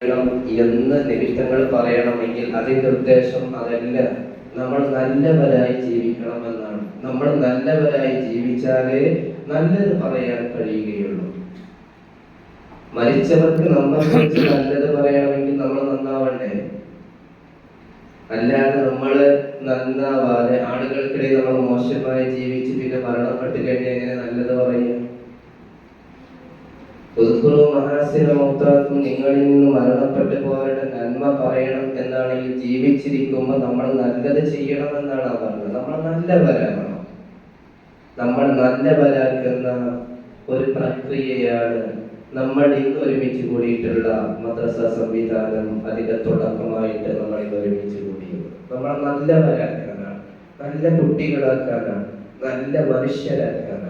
ചെയ്യണം എന്ന് നിമിത്തങ്ങൾ പറയണമെങ്കിൽ അതിന്റെ ഉദ്ദേശം അതല്ല. നമ്മൾ നല്ലവരായി ജീവിക്കണം എന്നാണ് നമ്മൾ നല്ലവരായി ജീവിച്ചാലേ നല്ലത് പറയാൻ കഴിയുകയുള്ളൂ. മരിച്ചവർക്ക് നമ്മൾ നല്ലത് പറയണമെങ്കിൽ നമ്മൾ നന്നാവണ്ടേ? അല്ലാതെ നമ്മൾ നന്നാവാതെ ആളുകൾക്കിടയിൽ നമ്മൾ മോശമായി ജീവിച്ച് പിന്നെ മരണപ്പെട്ട് കഴിഞ്ഞാൽ എങ്ങനെ നല്ലത് പറയുക ഉദ്ഹുറു മഹാസിന മൗത്താക്കും നിങ്ങളിൽ നിന്ന് മരണപ്പെട്ടു പോയവരുടെ നന്മ പറയണം എന്നാണെങ്കിൽ ജീവിച്ചിരിക്കുമ്പോൾ നമ്മൾ നല്ലത് ചെയ്യണം എന്നാണ് ആ പറഞ്ഞത്. നമ്മൾ നല്ലവരാകണം നമ്മൾ നല്ലവരാക്കുന്ന ഒരു പ്രക്രിയയാണ് നമ്മൾ ഇന്ന് ഒരുമിച്ച് കൂടിയിട്ടുള്ള മദ്രസ സംവിധാനം അതിന്റെ തുടക്കമായിട്ട് നമ്മൾ ഇന്ന് ഒരുമിച്ച് കൂടിയത് നമ്മൾ നല്ലവരാക്കാനാണ് നല്ല കുട്ടികളാക്കാനാണ്. നല്ല മനുഷ്യരാക്കാനാണ്.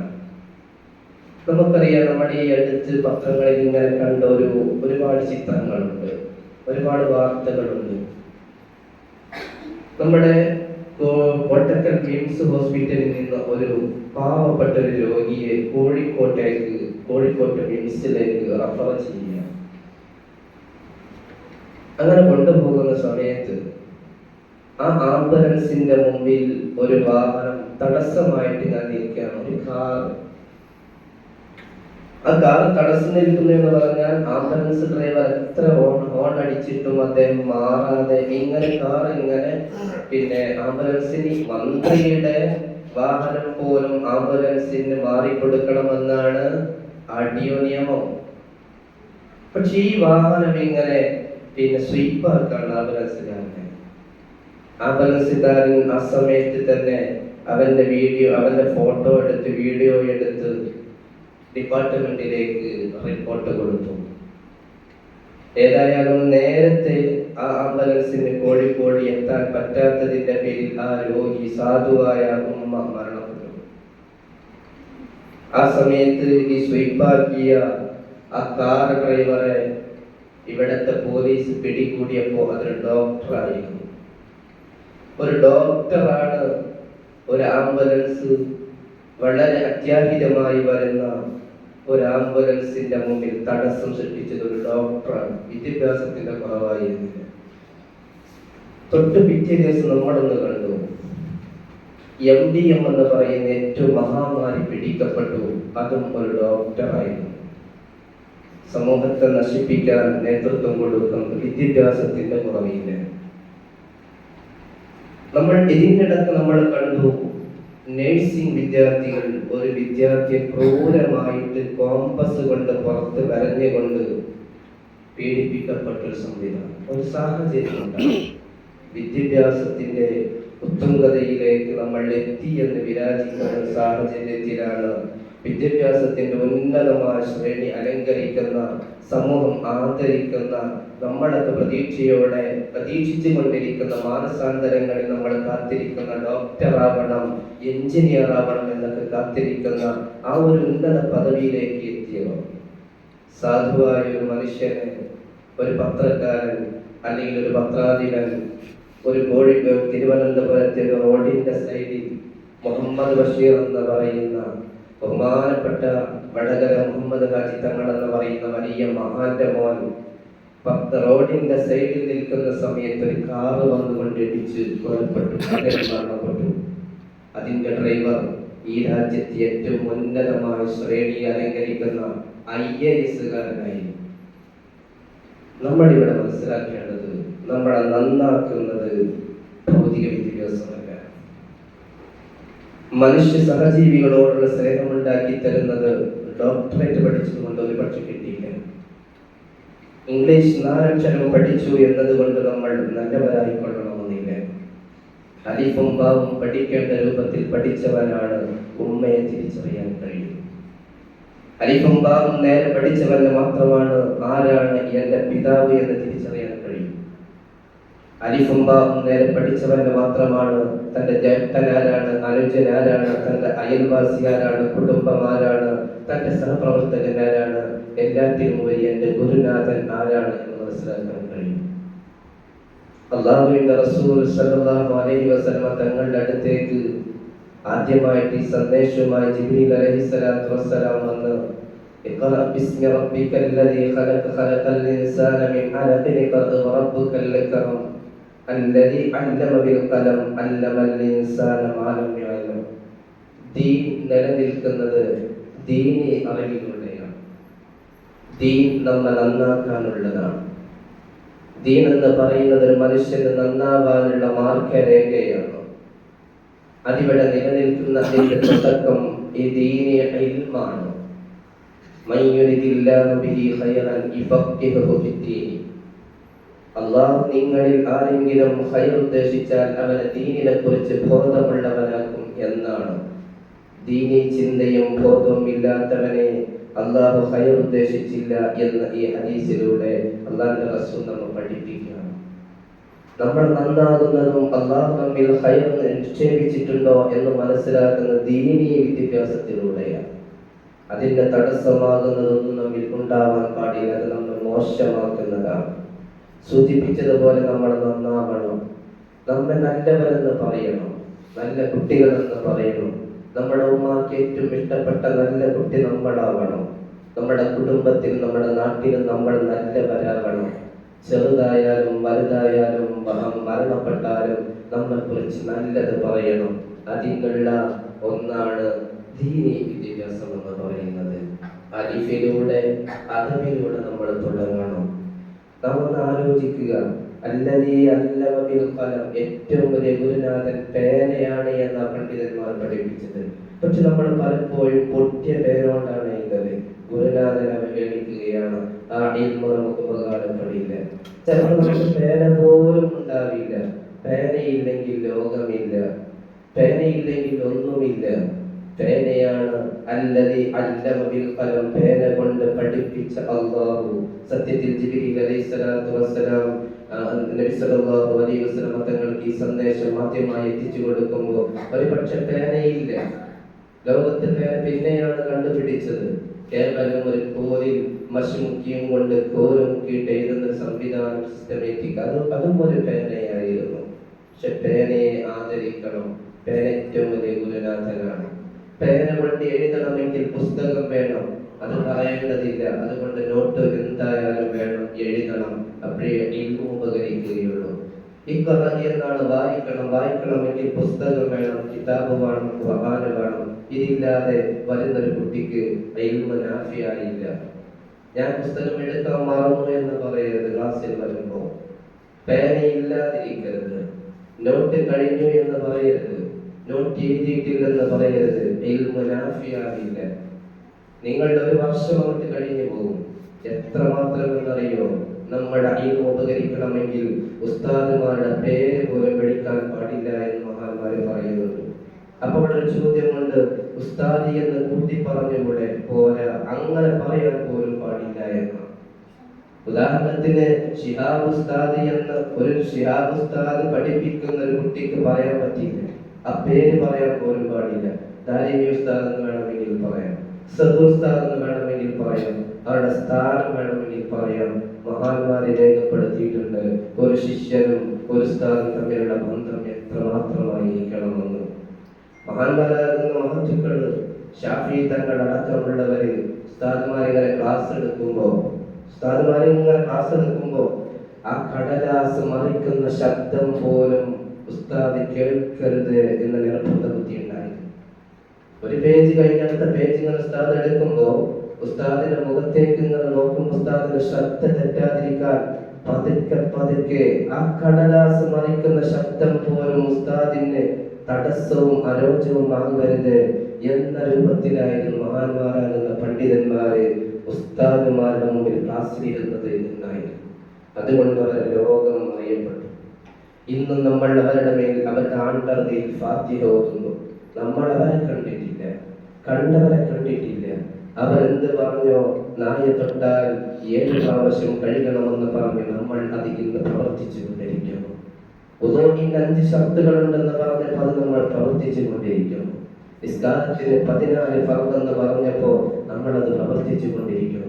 നമുക്കറിയാം നമ്മുടെ ഈ അടുത്ത് പത്രങ്ങളിൽ ഇങ്ങനെ കണ്ട ഒരു ഒരുപാട് ചിത്രങ്ങളുണ്ട്. ഒരുപാട് വാർത്തകളുണ്ട്. നമ്മുടെ കോട്ടക്കൽ മിംസ് ഹോസ്പിറ്റലിൽ നിന്ന് ഒരു പാവപ്പെട്ട ഒരു രോഗിയെ കോഴിക്കോട്ടേക്ക് കോഴിക്കോട്ട് മിംസിലേക്ക് റഫർ ചെയ്യുക. അങ്ങനെ കൊണ്ടുപോകുന്ന സമയത്ത് ആ ആംബുലൻസിന്റെ മുമ്പിൽ ഒരു വാഹനം തടസ്സമായിട്ട് ഞാൻ നിൽക്കുകയാണ് ഒരു കാർ ആ കാർ തടസ്സം നിൽക്കുന്നു എന്ന് പറഞ്ഞാൽ ആംബുലൻസ് ഡ്രൈവർ എത്ര ഹോൺ അടിച്ചിട്ടും അദ്ദേഹം മാറാതെ ഇങ്ങനെ കാർ ഇങ്ങനെ പിന്നെ ആംബുലൻസിന് മന്ത്രിയുടെ വാഹനം പോലും ആംബുലൻസിന് മാറിക്കൊടുക്കണമെന്നാണ് അടിയോ നിയമം. പക്ഷെ ഈ വാഹനം ഇങ്ങനെ പിന്നെ സ്വീപ്പാക്കാണ് ആംബുലൻസുകാരനെ ആംബുലൻസുകാരൻ ആ സമയത്ത് തന്നെ അവന്റെ വീഡിയോ അവന്റെ ഫോട്ടോ എടുത്ത് വീഡിയോ എടുത്ത് ഡിപ്പാർട്ട്മെന്റിലേക്ക് റിപ്പോർട്ട് കൊടുത്തു. ഏതായാലും നേരത്തെ ആ ആംബുലൻസിന് കോഴിക്കോട് എത്താൻ പറ്റാത്തതിന്റെ പേരിൽ ആ രോഗി സാധുവായ ഉമ്മ മരണപ്പെട്ടു. ആ സമയത്ത് ഈ സ്വീപ്പാക്കിയ ആ കാർ ഡ്രൈവറെ ഇവിടത്തെ പോലീസ് പിടികൂടിയപ്പോൾ അതൊരു ഡോക്ടറായിരുന്നു ഒരു ഡോക്ടറാണ് ഒരു ആംബുലൻസ് വളരെ അത്യാഹിതമായി വരുന്ന ഒരു ആംബുലൻസിന്റെ മുമ്പിൽ തടസ്സം സൃഷ്ടിച്ചത് ഒരു ഡോക്ടറാണ്. വിദ്യാഭ്യാസത്തിന്റെ കുറവായിരുന്നില്ല തൊട്ട് പിറ്റേ ദിവസം നമ്മളൊന്ന് കണ്ടു. എം ഡി എം എന്ന് പറയുന്ന ഏറ്റവും മഹാമാരി പിടിക്കപ്പെട്ടു. അതും ഒരു ഡോക്ടറായിരുന്നു. സമൂഹത്തെ നശിപ്പിക്കാൻ നേതൃത്വം കൊടുക്കും വിദ്യാഭ്യാസത്തിന്റെ കുറവില്ല. നമ്മൾ ഇതിനിടക്ക് നമ്മൾ കണ്ടു നഴ്സിംഗ് വിദ്യാർത്ഥികൾ ഒരു വിദ്യാർത്ഥിയെ ക്രൂരമായിട്ട് കോമ്പസ് കൊണ്ട് പുറത്ത് വരഞ്ഞുകൊണ്ട് പീഡിപ്പിക്കപ്പെട്ട ഒരു സംവിധാനം. ഒരു സാഹചര്യം ഉണ്ടായി. വിദ്യാഭ്യാസത്തിന്റെ ഉത്തുംഗതയിലേക്ക് നമ്മൾ എത്തി എന്ന് വിരാജിക്കുന്ന സാഹചര്യത്തിലാണ് വിദ്യാഭ്യാസത്തിന്റെ ഉന്നതമായ ശ്രേണി അലങ്കരിക്കുന്ന സമൂഹം ആദരിക്കുന്ന നമ്മളൊക്കെ പ്രതീക്ഷയോടെ പ്രതീക്ഷിച്ചു കൊണ്ടിരിക്കുന്ന മാനസാന്തരങ്ങളിൽ നമ്മൾ കാത്തിരിക്കുന്ന ഡോക്ടർ ഡോക്ടറാവണം എഞ്ചിനീയർ ആവണം എന്നൊക്കെ കാത്തിരിക്കുന്ന ആ ഒരു ഉന്നത പദവിയിലേക്ക് എത്തിയവർ സാധുവായ ഒരു മനുഷ്യന് ഒരു പത്രക്കാരൻ അല്ലെങ്കിൽ ഒരു പത്രാധിപൻ ഒരു കോഴി തിരുവനന്തപുരത്തെ റോഡിന്റെ സൈഡിൽ മുഹമ്മദ് ബഷീർ എന്ന് പറയുന്ന ബഹുമാനപ്പെട്ട വടകര മുഹമ്മദ് ഹാജി തങ്ങൾ എന്ന് പറയുന്ന വലിയ മഹാന്റെ മോൻ റോഡിന്റെ സൈഡിൽ നിൽക്കുന്ന സമയത്ത് ഒരു കാറ് വന്നുകൊണ്ട് ഇടിച്ച് കൊല്ലപ്പെട്ടു. മരണപ്പെട്ടു. അതിന്റെ ഡ്രൈവർ ഈ രാജ്യത്തെ ഏറ്റവും ഉന്നതമായ ശ്രേണി അലങ്കരിക്കുന്ന ഐ എ എസുകാരനായി നമ്മളിവിടെ മനസ്സിലാക്കേണ്ടത് നമ്മളെ നന്നാക്കുന്നത് ഭൗതിക വിദ്യാഭ്യാസമല്ല. മനുഷ്യ സഹജീവികളോടുള്ള സ്നേഹമുണ്ടാക്കി തരുന്നത് ഡോക്ടറേറ്റ് പഠിച്ചതുകൊണ്ട് ഒരു പക്ഷെ കിട്ടിയില്ല. ഇംഗ്ലീഷ് നാലക്ഷരം പഠിച്ചു എന്നതുകൊണ്ട് നമ്മൾ നല്ലവരായിക്കൊള്ളണമെന്നില്ല. അലിഫും ബാവും പഠിക്കേണ്ട രൂപത്തിൽ പഠിച്ചവനാണ് ഉമ്മയെ തിരിച്ചറിയാൻ കഴിയും. അലിഫും ബാവും നേരെ പഠിച്ചവന് മാത്രമാണ് ആരാണ് എന്റെ പിതാവ് എന്ന് തിരിച്ചറിയാൻ അലിഫും ബാവും നേരെ പഠിച്ചവന് മാത്രമാണ് തന്റെ ജ്യേഷ്ഠൻ ആരാണ് അനുജൻ ആരാണ് തന്റെ അയൽവാസി ആരാണ് കുടുംബം ആരാണ് തന്റെ സഹപ്രവർത്തകൻ ആരാണ് എല്ലാത്തിനും ഉപരി എന്റെ ഗുരുനാഥൻ ആരാണ് എന്ന് മനസ്സിലാക്കാൻ കഴിയും അള്ളാഹുവിന്റെ റസൂൽ സല്ലല്ലാഹു അലൈഹി വസല്ലമ തങ്ങളുടെ അടുത്തേക്ക് ആദ്യമായിട്ട് ഈ സന്ദേശവുമായി ജിബ്രീൽ അലൈഹി സ്വലാത്തു വസ്സലാം വന്ന് اقرأ باسم ربك الذي خلق خلق الإنسان من علق اقرأ وربك الأكرم الذي علم بالقلم علم الإنسان ما لم يعلم ദീൻ നിലനിൽക്കുന്നത് ദീനി അറിവിലൂടെയാണ് ദീൻ നമ്മെ നന്നാക്കാനുള്ളതാണ് ദീൻ എന്ന് പറയുന്നത് ഒരു മനുഷ്യന് നന്നാവാനുള്ള മാർഗരേഖയാണ് അതിവിടെ നിലനിൽക്കുന്ന അതിന്റെ തുടക്കം ഈ ദീനി ഇൽമാണ് മൻ യുരിദില്ലാഹു ബിഹി ഖൈറൻ യുഫഖിഹുഹു ഫിദ്ദീൻ അള്ളാഹു നിങ്ങളിൽ ആരെങ്കിലും ഹൈർ ഉദ്ദേശിച്ചാൽ അവനെ ദീനിനെ കുറിച്ച് ബോധമുള്ളവനാക്കും എന്നാണ്. ദീനി ചിന്തയും ബോധവും ഇല്ലാത്തവനെ അള്ളാഹു ഹൈർ ഉദ്ദേശിച്ചില്ല എന്ന് ഈ ഹദീസിലൂടെ അള്ളാഹിന്റെ റസൂൽ നമ്മൾ പഠിപ്പിക്കുകയാണ്. നമ്മൾ നന്നാകുന്നതും അള്ളാഹു നമ്മിൽ ഹൈർ നിക്ഷേപിച്ചിട്ടുണ്ടോ എന്ന് മനസ്സിലാക്കുന്ന ദീനീയ വിദ്യാഭ്യാസത്തിലൂടെയാണ്. അതിന്റെ തടസ്സമാകുന്നതൊന്നും നമ്മിൽ ഉണ്ടാവാൻ പാടില്ല അത് നമ്മൾ മോശമാക്കുന്നതാണ്. സൂചിപ്പിച്ചതുപോലെ നമ്മൾ നന്നാവണം. നമ്മെ നല്ലവരെന്ന് പറയണം. നല്ല കുട്ടികളെന്ന് പറയണം. നമ്മുടെ ഉമ്മാക്ക് ഏറ്റവും ഇഷ്ടപ്പെട്ട നല്ല കുട്ടി നമ്മളാവണം. നമ്മുടെ കുടുംബത്തിൽ നമ്മുടെ നാട്ടിൽ നമ്മൾ നല്ലവരാകണം ചെറുതായാലും വലുതായാലും മരണപ്പെട്ടാലും നമ്മെ കുറിച്ച് നല്ലത് പറയണം. അതിനുള്ള ഒന്നാണ് ദീനി വിദ്യാഭ്യാസം എന്ന് പറയുന്നത്. അലിഫിലൂടെ അതവിലൂടെ നമ്മൾ തുടങ്ങണം. നാം ഒന്ന് ആലോചിക്കുക. അല്ലതീ ഖലം ഏറ്റവും വലിയ ഗുരുനാഥൻ പേനയാണ് എന്ന പണ്ഡിതന്മാർ പഠിപ്പിച്ചത്. പക്ഷെ നമ്മൾ പലപ്പോഴും പൊട്ടിയ പേരോണ്ടാണ് എഴുതത് ഗുരുനാഥൻ അവഹേളിക്കുകയാണ് ആ ഇൽമ നമുക്ക് ഉപകാരപ്പെടില്ല ചിലപ്പോൾ നമുക്ക് പേന പോലും ഉണ്ടാവില്ല. പേനയില്ലെങ്കിൽ ലോകമില്ല. പേനയില്ലെങ്കിൽ ഒന്നുമില്ല. പേനയാണ് കൊണ്ട് പഠിപ്പിച്ച അള്ളാഹു സത്യത്തിൽ വസ്സലാം അലൈഹി തങ്ങൾക്ക് ഈ സന്ദേശം ആദ്യമായി എത്തിച്ചു കൊടുക്കുമ്പോൾ ഒരു പേനയില്ല. ലോകത്തിൽ പേന പിന്നെയാണ് കണ്ടുപിടിച്ചത്. കേവലം ഒരു കോലിൽ മഷിമുക്കിയും കൊണ്ട് കോൽ എഴുതുന്ന സംവിധാനം സിസ്റ്റമേറ്റിക് അത് അതും ഒരു പേനയായിരുന്നു. പക്ഷെ പേനയെ ആദരിക്കണം. പേന ഏറ്റവും ഗുരുനാഥനാണ് പേന കൊണ്ട് എഴുതണമെങ്കിൽ പുസ്തകം വേണം. അത് പറയേണ്ടതില്ല. അതുകൊണ്ട് നോട്ട് എന്തായാലും വേണം. എഴുതണം. അപ്പോഴേ ഇൽമു ഉപകരിക്കുകയുള്ളൂ ഇക്കറ എന്നാണ് വായിക്കണം. വായിക്കണമെങ്കിൽ പുസ്തകം വേണം. കിതാബ് വേണം. ഖുർആൻ വേണം. ഇതില്ലാതെ വരുന്നൊരു കുട്ടിക്ക് ഇൽമു നാഫിയായില്ല. ഞാൻ പുസ്തകം എടുക്കാൻ മറന്നു എന്ന് പറയരുത്. ക്ലാസ്സിൽ വരുമ്പോൾ. പേനയില്ലാതിരിക്കരുത്. നോട്ട് കഴിഞ്ഞു എന്ന് പറയരുത്. നോട്ട് എഴുതിയിട്ടില്ലെന്ന് പറയരുത്. ഇൽമു നാഫിയാവില്ല നിങ്ങളുടെ ഒരു വർഷം അങ്ങോട്ട് കഴിഞ്ഞു പോകും. എത്രമാത്രം എന്നറിയോ നമ്മുടെ അയിൽമ ഉപകരിക്കണമെങ്കിൽ ഉസ്താദുമാരുടെ പേര് പോലും വിളിക്കാൻ പാടില്ല എന്ന് മഹാന്മാര് പറയുന്നുണ്ട്. അപ്പോൾ ഒരു ചോദ്യമുണ്ട്. ഉസ്താദി എന്ന് കൂട്ടി പറഞ്ഞുകൂടെ? പോരാ. അങ്ങനെ പറയാൻ പോലും പാടില്ല എന്ന. ഉദാഹരണത്തിന് ഷിഹാബ് ഉസ്താദി എന്ന ഒരു ഷിഹാബ് ഉസ്താദ് പഠിപ്പിക്കുന്ന ഒരു കുട്ടിക്ക് പറയാൻ പറ്റില്ല. ആ പേര് പറയാൻ പോലും പാടില്ല. താലിമി ഉസ്താദ് എന്ന് വേണമെങ്കിൽ പറയാം. ഉസ്താദ് എന്ന് വേണമെങ്കിൽ പറയാം. അവരുടെ സ്ഥാനം വേണമെങ്കിൽ പറയാം. മഹാന്മാരെ രേഖപ്പെടുത്തിയിട്ടുണ്ട്. ഒരു ശിഷ്യനും ഒരു സ്ഥാനം തമ്മിലുള്ള ബന്ധം എത്രമാത്രമായിരിക്കണമെന്ന്. മഹാന്മാരാകുന്ന മഹത്വക്കൾ ഷാഫി തങ്ങൾ അടക്കമുള്ളവര് ഉസ്താദ്മാരിങ്ങനെ ക്ലാസ് എടുക്കുമ്പോ ഉസ്താദ്മാരിങ്ങനെ ക്ലാസ് എടുക്കുമ്പോ ആ കടലാസ് മറിക്കുന്ന ശബ്ദം പോലും ഉസ്താദ് കേൾക്കരുത് എന്ന നിർബന്ധ ബുദ്ധി ഉണ്ടായി ഒരു പേജ് കഴിഞ്ഞ അടുത്ത പേജ് നിങ്ങൾ ഉസ്താദ് എടുക്കുമ്പോൾ ഉസ്താദിന്റെ മുഖത്തേക്ക് നിങ്ങൾ നോക്കുമ്പോൾ ഉസ്താദിന്റെ ശ്രദ്ധ തെറ്റാതിരിക്കാൻ പതുക്കെ പതുക്കെ ആ കടലാസ് മറിക്കുന്ന ശബ്ദം പോലും ഉസ്താദിന് തടസ്സവും അരോചവും ആകരുത് എന്ന രൂപത്തിലായിരുന്നു മഹാന്മാരാകുന്ന പണ്ഡിതന്മാരെ ഉസ്താദുമാരുടെ മുമ്പിൽ ക്ലാസ്സിലിരുന്നത് എന്നായിരുന്നു. അതുകൊണ്ട് ലോകം അറിയപ്പെട്ടു. ഇന്നും നമ്മൾ അവരുടെ മേൽ അവരുടെ ആണ്ടർതിയിൽ ഫാത്തിഹ ഓതുന്നു നമ്മൾ അവരെ കണ്ടിട്ടില്ല. കണ്ടവരെ കണ്ടിട്ടില്ല. അവരെന്ത് പറഞ്ഞോ നായ തൊട്ടാൽ ഏഴ് പ്രാവശ്യം കഴുകണമെന്ന് പറഞ്ഞ് നമ്മൾ അത് ഇന്ന് പ്രവർത്തിച്ചു കൊണ്ടിരിക്കുന്നു ഉദോഹിന്റെ അഞ്ച് ഷർത്തുകളുണ്ടെന്ന് പറഞ്ഞപ്പോൾ അത് നമ്മൾ പ്രവർത്തിച്ചു കൊണ്ടിരിക്കുന്നു നിസ്കാരത്തിന് പതിനാല് ഫർദെന്ന് പറഞ്ഞപ്പോ നമ്മൾ അത് പ്രവർത്തിച്ചു കൊണ്ടിരിക്കുന്നു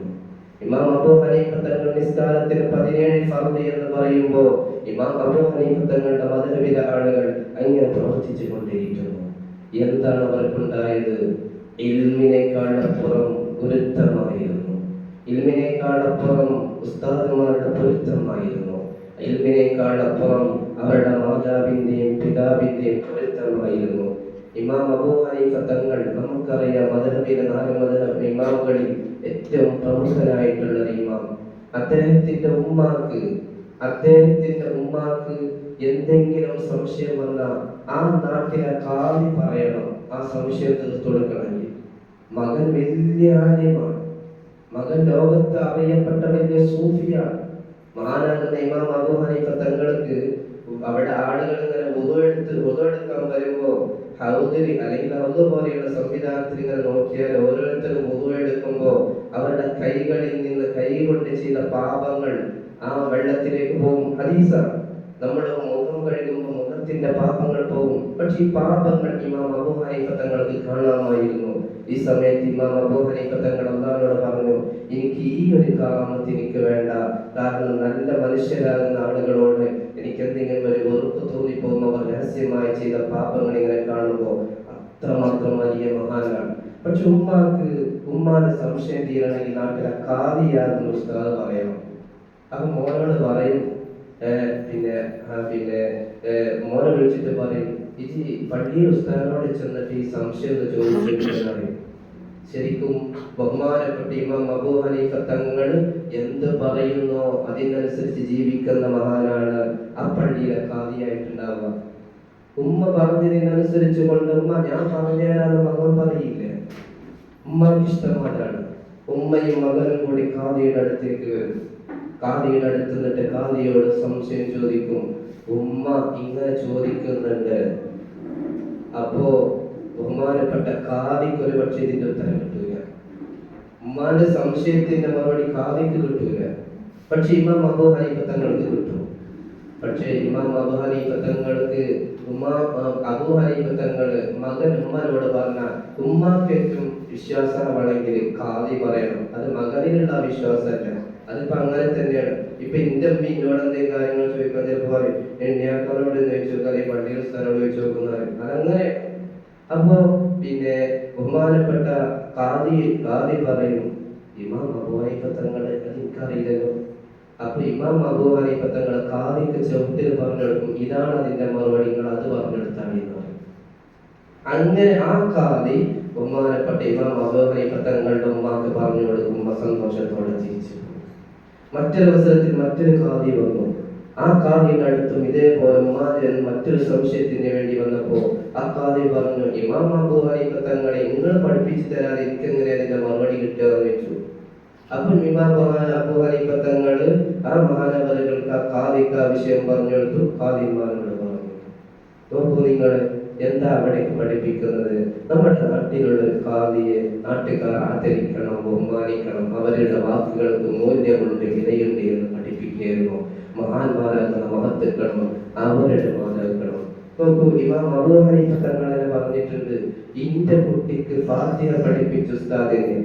ഇമാം അബൂ ഹനീഫ തങ്ങൾ നിസ്കാരത്തിന് പതിനേഴ് ഫർദ് എന്ന് പറയുമ്പോൾ ഇമാം അബൂ ഹനീഫ തങ്ങളുടെ മധുരവിധ ആളുകൾ അങ്ങനെ പ്രവർത്തിച്ചു കൊണ്ടിരിക്കുന്നു എന്താണ് അവർക്കുണ്ടായത്? ഇൽമിനേക്കാൾ അപ്പുറം ഗുരുത്തമായിരുന്നു ഇൽമിനേക്കാളപ്പുറം ഉസ്താദുമാരുടെ പൊരുത്തമായിരുന്നു. ഇൽമിനേക്കാളപ്പുറം അവരുടെ മാതാവിന്റെയും പിതാവിന്റെയും പൊരുത്തമായിരുന്നു. ഇമാം അബൂ ഹനീഫ തങ്ങൾ നമുക്കറിയാം മദഹബിലെ നാല് മദഹബ് ഇമാമുകളിൽ ഏറ്റവും പ്രമുഖനായിട്ടുള്ള ഇമാം. അദ്ദേഹത്തിന്റെ ഉമ്മാക്ക് അദ്ദേഹത്തിന്റെ ഉമ്മാക്ക് എന്തെങ്കിലും സംശയം വന്നാൽ ആ നാട്ടിലെ കാവി പറയണം. ആ സംശയം തീർത്തു മകൻ വലിയ ആര്യമാണ്. മകൻ ലോകത്ത് അറിയപ്പെട്ട വലിയ സൂഫിയാണ്. മഹാനാകുന്ന ഇമാം അബുഹാനിഫ ഹനീഫ തങ്ങൾക്ക് അവിടെ ആളുകൾ ഇങ്ങനെ ഉതെടുത്ത് ഉതെടുക്കാൻ വരുമ്പോ ഹൗദരി അല്ലെങ്കിൽ ഹൗദ് പോലെയുള്ള സംവിധാനത്തിൽ ഇങ്ങനെ നോക്കിയാൽ ഓരോരുത്തരും ഉതുവെടുക്കുമ്പോ അവരുടെ കൈകളിൽ നിന്ന് കൈ കൊണ്ട് ചെയ്ത പാപങ്ങൾ ആ വെള്ളത്തിലേക്ക് പോകും. ഹദീസാണ് നമ്മൾ മുഖം കഴുകുമ്പോൾ മുഖത്തിന്റെ പാപങ്ങൾ പോകും. പക്ഷേ ഈ പാപങ്ങൾ ഇമാം അബുഹാനിഫ ഹനീഫ തങ്ങൾക്ക് കാണാമായിരുന്നു. ഈ സമയത്ത് ഇമാം അബുഹാനിഫ ഹനീഫ തങ്ങൾ അള്ളാഹിനോട് പറഞ്ഞു എനിക്ക് ഈ ഒരു കാമത്ത് എനിക്ക് വേണ്ട. കാരണം നല്ല മനുഷ്യരാകുന്ന ആളുകളോട് എനിക്ക് എന്തെങ്കിലും ഒരു വെറുപ്പ് തോന്നിപ്പോകുമ്പോൾ രഹസ്യമായി ചെയ്ത പാപങ്ങൾ ഇങ്ങനെ കാണുമ്പോൾ അത്രമാത്രം വലിയ മഹാനാണ്. പക്ഷെ ഉമ്മാക്ക് ഉമ്മാന്റെ സംശയം തീരണമെങ്കിൽ നാട്ടിലെ കാതിയാകുന്ന ഉസ്താദ് പറയണം. അപ്പൊ മോനോട് പറയും പിന്നെ പിന്നെ മോനെ വിളിച്ചിട്ട് പറയും ഇജി പള്ളിയിൽ ഉസ്താദിനോട് ചെന്നിട്ട് ഈ സംശയം ഒന്ന് ചോദിച്ചിട്ട് പറയും. ശരിക്കും ബഹുമാനപ്പെട്ട ഇമാം അബൂ ഹനീഫ തങ്ങൾ എന്ത് പറയുന്നോ അതിനനുസരിച്ച് ജീവിക്കുന്ന മഹാനാണ് ആ പള്ളിയിലെ കാതിയായിട്ടുണ്ടാവുക ഉമ്മ പറഞ്ഞതിനനുസരിച്ച് കൊണ്ട് ഉമ്മ ഞാൻ പറഞ്ഞുതരാന്ന് മകൻ പറയില്ലേ? ഉമ്മക്ക് ഇഷ്ടമാണ് ഉമ്മയും മകനും കൂടി കാതിയുടെ അടുത്തേക്ക് വരും. കാതിയുടെ അടുത്ത് നിന്നിട്ട് കാതിയോട് സംശയം ചോദിക്കും ഉമ്മ ഇങ്ങനെ ചോദിക്കുന്നുണ്ട്. അപ്പോ ബഹുമാനപ്പെട്ട കാതിക്ക് ഒരു പക്ഷേ ഇതിന്റെ ഉത്തരം കിട്ടൂല. ഉമ്മാന്റെ സംശയത്തിന്റെ മറുപടി കാതിക്ക് കിട്ടൂല. പക്ഷെ ഇമാം അബു ഹനീഫ തങ്ങൾക്ക് കിട്ടും. പക്ഷേ ഇമാം അബു ഹനീഫ തങ്ങൾക്ക് ഉമ്മ അബു മകൻ ഉമ്മാനോട് പറഞ്ഞ ഉമ്മാക്ക് ഏറ്റവും വിശ്വാസമാണെങ്കിൽ കാതി പറയണം. അത് മകനിലുള്ള വിശ്വാസമല്ല. അതിപ്പോ അങ്ങനെ തന്നെയാണ്. ഇപ്പൊ എന്റെ അമ്മ എന്നോട് എന്തെങ്കിലും കാര്യങ്ങൾ ചോദിക്കാൻ ചിലപ്പോ പറയും എണ്ണിയാക്കാനോട് ചോദിച്ചു അല്ലെങ്കിൽ പള്ളിയിൽ സ്ഥാനോട് ചോദിച്ചു നോക്കുന്ന അതങ്ങനെ. അപ്പോ പിന്നെ ബഹുമാനപ്പെട്ട കാതി കാതി പറയും ഇമാം അബു ഹനീഫ തങ്ങൾ അത് എനിക്കറിയില്ലല്ലോ. അപ്പൊ ഇമാം അബൂ ഹനീഫ തങ്ങൾ കാതിക്ക് ചവിട്ടിൽ പറഞ്ഞെടുക്കും ഇതാണ് അതിന്റെ മറുപടി നിങ്ങൾ അത് പറഞ്ഞെടുത്താണ് എന്ന് പറയും. അങ്ങനെ ആ കാതി ബഹുമാനപ്പെട്ട ഇമാം അബൂ ഹനീഫ ഉമ്മാക്ക് പറഞ്ഞു കൊടുക്കുമ്പോ സന്തോഷത്തോടെ തിരിച്ചു. മറ്റൊരു അവസരത്തിൽ മറ്റൊരു കാതി വന്നു. ആ കാതിയുടെ അടുത്തും ഇതേപോലെ ഉമ്മാതിരൻ മറ്റൊരു സംശയത്തിന് വേണ്ടി വന്നപ്പോ ആ കാതി പറഞ്ഞു ഇമാം അബു ഹനീഫ തങ്ങളെ നിങ്ങൾ പഠിപ്പിച്ചു തരാതെ എനിക്ക് എങ്ങനെ അതിന്റെ മറുപടി കിട്ടുക വെച്ചു അപ്പോൾ ഇമാം മഹാൻ അബു ഹനീഫ തങ്ങൾ ആ മഹാനവറുകൾക്ക് ആ കാതിക്ക് ആ വിഷയം പറഞ്ഞു കൊടുത്തു കാതിമാനോട് പറഞ്ഞു നോക്കൂ നിങ്ങൾ എന്താ അവിടെ പഠിപ്പിക്കുന്നത്? നമ്മുടെ നാട്ടിലുള്ള കാതിയെ നാട്ടുകാർ ആദരിക്കണം ബഹുമാനിക്കണം. അവരുടെ വാക്കുകൾക്ക് മൂല്യമുണ്ട് വിലയുണ്ട് എന്ന് പഠിപ്പിക്കുകയായിരുന്നു. മഹാന്മാരാകുന്ന മഹത്തുക്കളും അവരുടെ മാതാക്കളും നോക്കൂ ഇമാം അബൂ തങ്ങൾ പറഞ്ഞിട്ടുണ്ട് ഇന്റെ കുട്ടിക്ക് ഫാത്തിഹ പഠിപ്പിച്ചു ഉസ്താദിനെ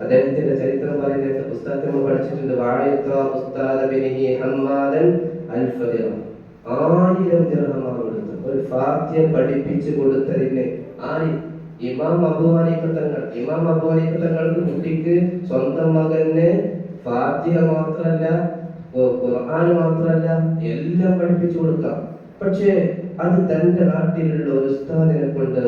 അദ്ദേഹത്തിന്റെ ചരിത്രം പറയുന്ന പുസ്തകത്തിൽ നമ്മൾ പഠിച്ചിട്ടുണ്ട് വാഴത്ത ഉസ്താദ ബിനി ഹമ്മാദൻ അൽഫദിറ ആയിരം ദിർഹമാണ് ഒരു ഫാത്തിഹ പഠിപ്പിച്ചു കൊടുത്തതിന് ആര്? ഇമാം അബൂ ഹനീഫ തങ്ങൾ. ഇമാം അബൂ ഹനീഫ തങ്ങൾക്ക് കുട്ടിക്ക് സ്വന്തം മകന് ഫാത്തിഹ മാത്രമല്ല ഖുർആൻ മാത്രമല്ല എല്ലാം പഠിപ്പിച്ചു കൊടുക്കാം. പക്ഷേ അത് തന്റെ നാട്ടിലുള്ള ഒരു ഉസ്താദിനെ കൊണ്ട്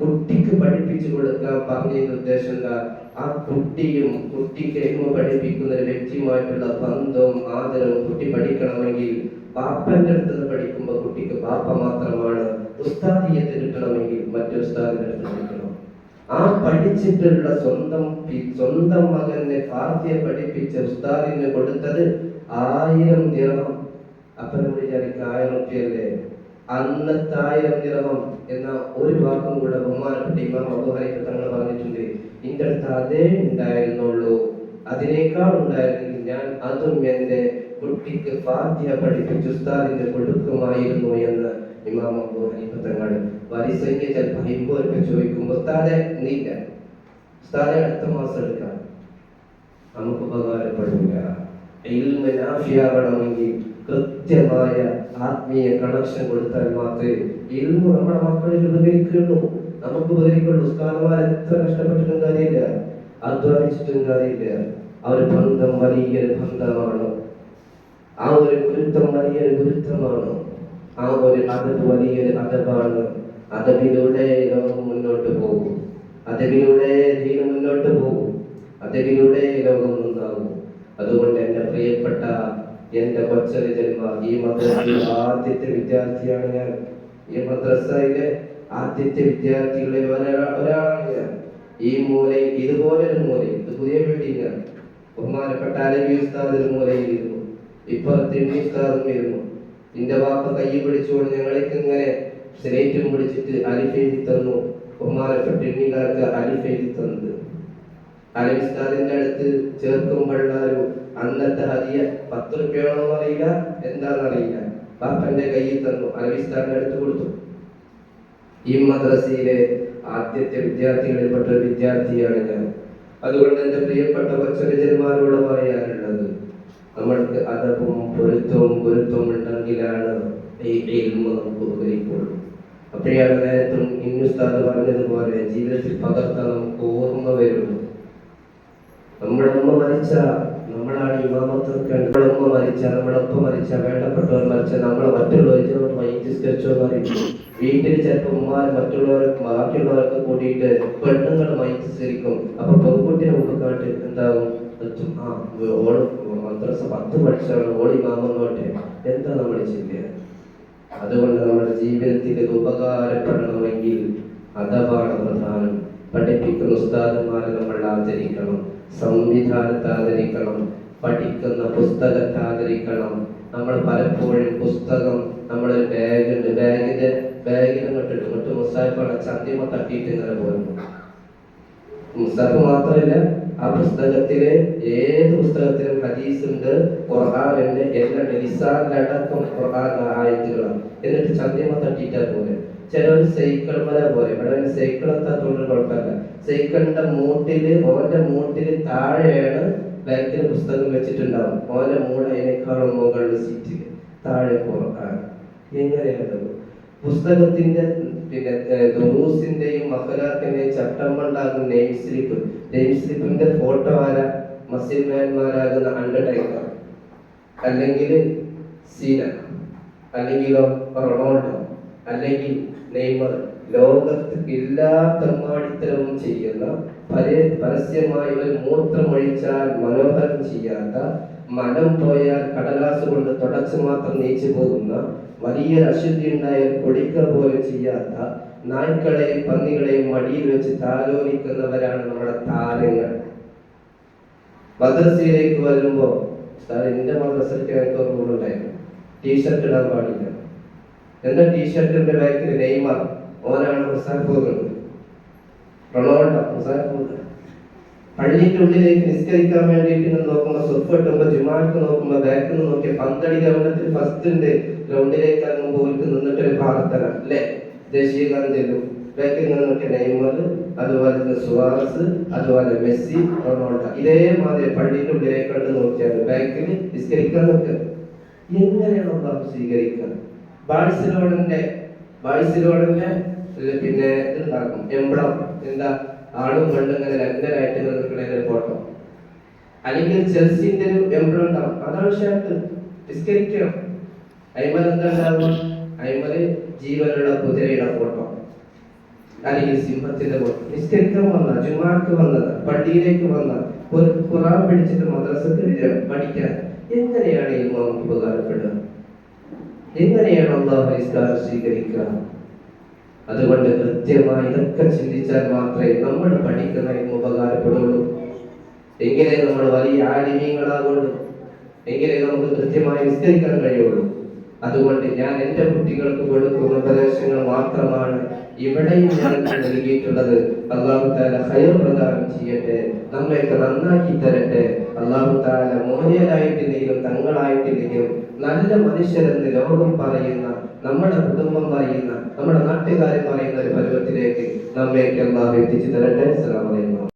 കുട്ടിക്ക് പഠിപ്പിച്ചു കൊടുക്കാൻ പറഞ്ഞതിന്റെ ഉദ്ദേശം എന്താ? ആ കുട്ടിയും കുട്ടിക്ക് എങ്ങനെ പഠിപ്പിക്കുന്ന ഒരു വ്യക്തിയുമായിട്ടുള്ള ബന്ധവും ആദരവും കുട്ടി പഠിക്കണമെങ്കിൽ പാപ്പന്റെ അടുത്ത് നിന്ന് പഠിക്കുമ്പോൾ കുട്ടിക്ക് പാപ്പ മാത്രമാണ് ഉസ്താദിയത്ത് കിട്ടണമെങ്കിൽ മറ്റു ഉസ്താദിന്റെ അടുത്ത് പഠിക്കണം. ആ പഠിച്ചിട്ടുള്ള സ്വന്തം സ്വന്തം മകനെ ഫാത്തിയ പഠിപ്പിച്ച ഉസ്താദിന് കൊടുത്തത് ആയിരം ദിർഹം. അപ്പൊ നമ്മൾ വിചാരിക്കുക ആയിരം റുപ്യല്ലേ അന്നത്തെ ആയിരം ദിർഹം എന്ന ഒരു വാക്കും കൂടെ ബഹുമാനപ്പെട്ട ഇമാം അബൂ ഹനീഫ തങ്ങൾ പറഞ്ഞിട്ടുണ്ട്. എന്റെ അടുത്ത് അതേ ഉണ്ടായിരുന്നുള്ളൂ. അതിനേക്കാൾ ഉണ്ടായിരുന്നെങ്കിൽ ഞാൻ അതും എന്റെ കുട്ടിക്ക് ഫാത്തിഹ പഠിപ്പിച്ച് ഉസ്താദിന്റെ കൊടുക്കുമായിരുന്നു എന്ന് ഇമാം അബൂ ഹനീഫ തങ്ങൾ വരിസംഖ്യ ചിലപ്പോൾ ഹിമ്പൊക്കെ ചോദിക്കുമ്പോൾ ഉസ്താദെ നീല്ല ഉസ്താദെ അടുത്ത മാസം എടുക്കാം. നമുക്ക് ഉപകാരപ്പെടില്ല. ഇൽമ കൃത്യമായ ആത്മീയ കണക്ഷൻ കൊടുത്താൽ മാത്രമേ ഇൽമ നമ്മുടെ മക്കളിൽ ഉപകരിക്കുള്ളൂ. നമുക്ക് ഉപകരിക്കുള്ളൂ. ഉസ്താദന്മാർ എത്ര കഷ്ടപ്പെട്ടിട്ടും കാര്യമില്ല. അധ്വാനിച്ചിട്ടും കാര്യമില്ല. അവർ ബന്ധം വലിയൊരു ബന്ധമാണ്. ആ ഒരു ഗുരുത്വം വലിയൊരു ഗുരുത്വമാണ് ആ ഒരു അതബ് വലിയൊരു അതബാണ് അതബിലൂടെ ലോകം മുന്നോട്ട് പോകും. അതബിലൂടെ ദീന മുന്നോട്ട് പോകും. അതബിലൂടെ ലോകം നന്നാകും. അതുകൊണ്ട് എന്റെ പ്രിയപ്പെട്ട എന്റെ ജന്മ ഈ മദ്രസയിൽ ആദ്യത്തെ വിദ്യാർത്ഥിയാണ് ഞാൻ. ഈ മദ്രസയിലെ ആദ്യത്തെ വിദ്യാർത്ഥികളിൽ ഒരാ- ഒരാളാണ് ഞാൻ. ഈ മൂലയിൽ ഇതുപോലൊരു മൂലയിൽ ഇത് പുതിയ ബിൽഡിംഗാണ് ബഹുമാനപ്പെട്ട അലബി ഉസ്താദ് ഒരു മൂലയിൽ ഇരുന്നു. ഇപ്പുറത്ത് ഉസ്താദും ഇരുന്നു എന്റെ വാപ്പ കൈ പിടിച്ചുകൊണ്ട് ഞങ്ങൾക്ക് ഇങ്ങനെ സ്ലേറ്റും പിടിച്ചിട്ട് അലിഫെഴുതി തന്നു. ബഹുമാനപ്പെട്ട എണ്ണിക്കാർക്ക് അലിഫ് എഴുതി തന്നത്. അലിസ്താദിന്റെ അടുത്ത് ചേർക്കുമ്പോഴുള്ള പള്ളാരു അന്നത്തെ ഹതിയ പത്ത് റുപ്യാണോന്ന് അറിയില്ല? എന്താണെന്നറിയില്ല. ബാപ്പന്റെ കയ്യിൽ തന്നു. അലിസ്താദിന്റെ അടുത്ത് കൊടുത്തു. ഈ മദ്രസയിലെ ആദ്യത്തെ വിദ്യാർത്ഥികളിൽപ്പെട്ട ഒരു വിദ്യാർത്ഥിയാണ് ഞാൻ. അതുകൊണ്ട് എന്റെ പ്രിയപ്പെട്ട കൊച്ചനുജന്മാരോട് പറയാനുള്ളത് ജീവിതത്തിൽ പകർത്താൻ നമുക്ക് ഓർമ്മ വരുള്ളൂ നമ്മുടെ ഉമ്മ മരിച്ച നമ്മളാണ് നമ്മുടെ ഉമ്മ മരിച്ച നമ്മുടെ ഒപ്പം മരിച്ച വേണ്ടപ്പെട്ടവർ മരിച്ച നമ്മളെ മറ്റുള്ളവർ മൈറ്റിസ്കരിച്ചോ എന്ന് വീട്ടിൽ ചിലപ്പോൾ ഉമ്മാർ മറ്റുള്ളവരൊക്കെ ബാക്കിയുള്ളവരൊക്കെ കൂടിയിട്ട് പെണ്ണുങ്ങൾ മൈറ്റിസ്കരിക്കും അപ്പൊ പെൺകുട്ടിയെ കാട്ടി എന്താകും. ആ ഓൾ മദ്രസ പത്ത് പഠിച്ചാണ് ഓളി മാമെന്നോട്ടെ എന്താ നമ്മൾ ചെയ്യുക അതുകൊണ്ട് നമ്മുടെ ജീവിതത്തിൽ ഉപകാരപ്പെടണമെങ്കിൽ അഥവാണ് പ്രധാനം. പഠിപ്പിക്കുന്ന ഉസ്താദന്മാരെ നമ്മൾ ആദരിക്കണം. സംവിധാനത്തെ ആദരിക്കണം. പഠിക്കുന്ന പുസ്തകത്തെ ആദരിക്കണം. നമ്മൾ പലപ്പോഴും പുസ്തകം നമ്മളൊരു ബാഗുണ്ട് ബാഗിന്റെ ബാഗിൽ ഇങ്ങോട്ട് മറ്റു മുസ്താഫ് അടച്ച് ചന്തിമ തട്ടിയിട്ട് ഇങ്ങനെ പോകുന്നു മുസ്താഫ് മാത്രമല്ല ആ പുസ്തകത്തിലെ ഏത് പുസ്തകത്തിലും ഹദീസ് ഉണ്ട് ഖുർആാനുണ്ട് എല്ലാം ഖുർആൻ ആയത്തുകളാണ്. എന്നിട്ട് ചന്തിമ തട്ടിയിട്ടാ പോലെ ചിലർ സൈക്കിൾ മല പോലെ ഇവിടെ സൈക്കിൾ എത്താത്തോണ്ട് കുഴപ്പമില്ല. സൈക്കിളിന്റെ മൂട്ടിൽ ഓന്റെ മൂട്ടിൽ താഴെയാണ് ബാക്കിൽ പുസ്തകം വെച്ചിട്ടുണ്ടാവും. ഓന്റെ മൂട് അതിനേക്കാളും മുകളിൽ സീറ്റിൽ താഴെ ഖുർആൻ എങ്ങനെയാണത് പുസ്തകത്തിന്റെ പിന്നെ ദുറൂസിന്റെയും മഹലാക്കിന്റെയും ചട്ടമ്പുണ്ടാകും നെയിം സ്ലിപ്പ് നെയിം സ്ലിപ്പിന്റെ ഫോട്ടോ ആരാ? മസിൽമാന്മാരാകുന്ന അണ്ടർടേക്കർ അല്ലെങ്കിൽ സീന. അല്ലെങ്കിലോ റൊണാൾഡോ. അല്ലെങ്കിൽ നെയ്മർ ലോകത്ത് എല്ലാ തെമ്മാടിത്തരവും ചെയ്യുന്ന പരേ പരസ്യമായി ഒരു മൂത്രമൊഴിച്ചാൽ മനോഹരം ചെയ്യാത്ത മനം പോയാൽ കടലാസ് കൊണ്ട് തുടച്ചു മാത്രം നീച്ചു പോകുന്ന വലിയൊരു അശുദ്ധി ഉണ്ടായാൽ പൊടിക്ക പോലും ചെയ്യാത്ത നായ്ക്കളെയും പന്നികളെയും മടിയിൽ വെച്ച് താലോലിക്കുന്നവരാണ് നമ്മുടെ താരങ്ങൾ. മദ്രസയിലേക്ക് വരുമ്പോ സാർ എന്റെ മദ്രസയ്ക്ക് എനിക്ക് ഒരു ടീഷർട്ട് ഇടാൻ പാടില്ല. എന്താ ടീഷർട്ടിന്റെ ബാക്കിൽ നെയ്മർ ഓനാണ് റൊണാൾഡോ പള്ളിന്റെ ഉള്ളിലേക്ക് നിസ്കരിക്കാൻ വേണ്ടിയിട്ട് നിന്ന് നോക്കുമ്പോ സ്വപ്പ് കിട്ടുമ്പോ ജുമാക്ക് നോക്കുമ്പോ ബാക്കിൽ നിന്ന് നോക്കി പന്തടി ഗ്രൗണ്ടത്തിൽ ഫസ്റ്റിന്റെ ഗ്രൗണ്ടിലേക്ക് ഇറങ്ങുമ്പോൾ ഒരു നിന്നിട്ടൊരു പ്രാർത്ഥന അല്ലേ ദേശീയ ചെല്ലും ബാക്കിൽ നിന്ന് നെയ്മർ അതുപോലെ തന്നെ സുവാറസ് അതുപോലെ മെസ്സി റൊണാൾഡോ. ഇതേമാതിരി പള്ളിന്റെ ഉള്ളിലേക്ക് കണ്ട് നോക്കിയാണ് ബാക്കിൽ നിസ്കരിക്കാൻ നോക്കുക എങ്ങനെയാണ് സ്വീകരിക്കുക? ബാഴ്സലോണിന്റെ ബാഴ്സലോണിന്റെ ഇത് പിന്നെ ഇതുണ്ടാക്കും എംബ്ലം എന്താ ആണും പെണ്ണും ഇങ്ങനെ രണ്ടരായിട്ട് നിൽക്കുന്ന ഫോട്ടോ. അല്ലെങ്കിൽ ചെൽസിന്റെ ഒരു എംബ്ലം ഉണ്ടാവും അതാവശ്യമായിട്ട് നിസ്കരിക്കണം. അയ്മൽ എന്താ ഉണ്ടാവുക? അയ്മൽ ജീവനുള്ള കുതിരയുടെ ഫോട്ടോ. അല്ലെങ്കിൽ സിംഹത്തിന്റെ ഫോട്ടോ. നിസ്കരിക്കാൻ വന്ന ജുമാക്ക് വന്നത് പള്ളിയിലേക്ക് വന്ന ഒരു ഖുറാൻ പിടിച്ചിട്ട് മദ്രസത്തിൽ പഠിക്കാൻ. എങ്ങനെയാണ് ഈ ഉപകാരപ്പെടുക? എങ്ങനെയാണ് അള്ളാഹു നിസ്കാരം സ്വീകരിക്കുക? അതുകൊണ്ട് കൃത്യമായി ഇതൊക്കെ ചിന്തിച്ചാൽ മാത്രമേ നമ്മൾ പഠിക്കുന്ന ഇൽമ ഉപകാരപ്പെടുള്ളൂ. എങ്ങനെ നമ്മൾ വലിയ ആലിമീങ്ങളാകുള്ളൂ എങ്ങനെ നമുക്ക് കൃത്യമായി വിസ്തരിക്കാൻ കഴിയുള്ളൂ. അതുകൊണ്ട് ഞാൻ എന്റെ കുട്ടികൾക്ക് കൊടുക്കുന്ന ഉപദേശങ്ങൾ മാത്രമാണ് ഇവിടെയും ഞാൻ നൽകിയിട്ടുള്ളത്. അള്ളാഹു താല ഹൈർ പ്രദാനം ചെയ്യട്ടെ നമ്മയൊക്കെ നന്നാക്കി തരട്ടെ. അള്ളാഹു താല മോനിയലായിട്ടില്ലെങ്കിലും തങ്ങളായിട്ടില്ലെങ്കിലും നല്ല മനുഷ്യരെന്ന് ലോകം പറയുന്ന നമ്മുടെ കുടുംബം പറയുന്ന നമ്മുടെ നാട്ടുകാർ പറയുന്ന ഒരു പരുവത്തിലേക്ക് നമ്മയൊക്കെ അള്ളാഹു എത്തിച്ചു തരട്ടെ. അസ്സലാമു അലൈക്കും.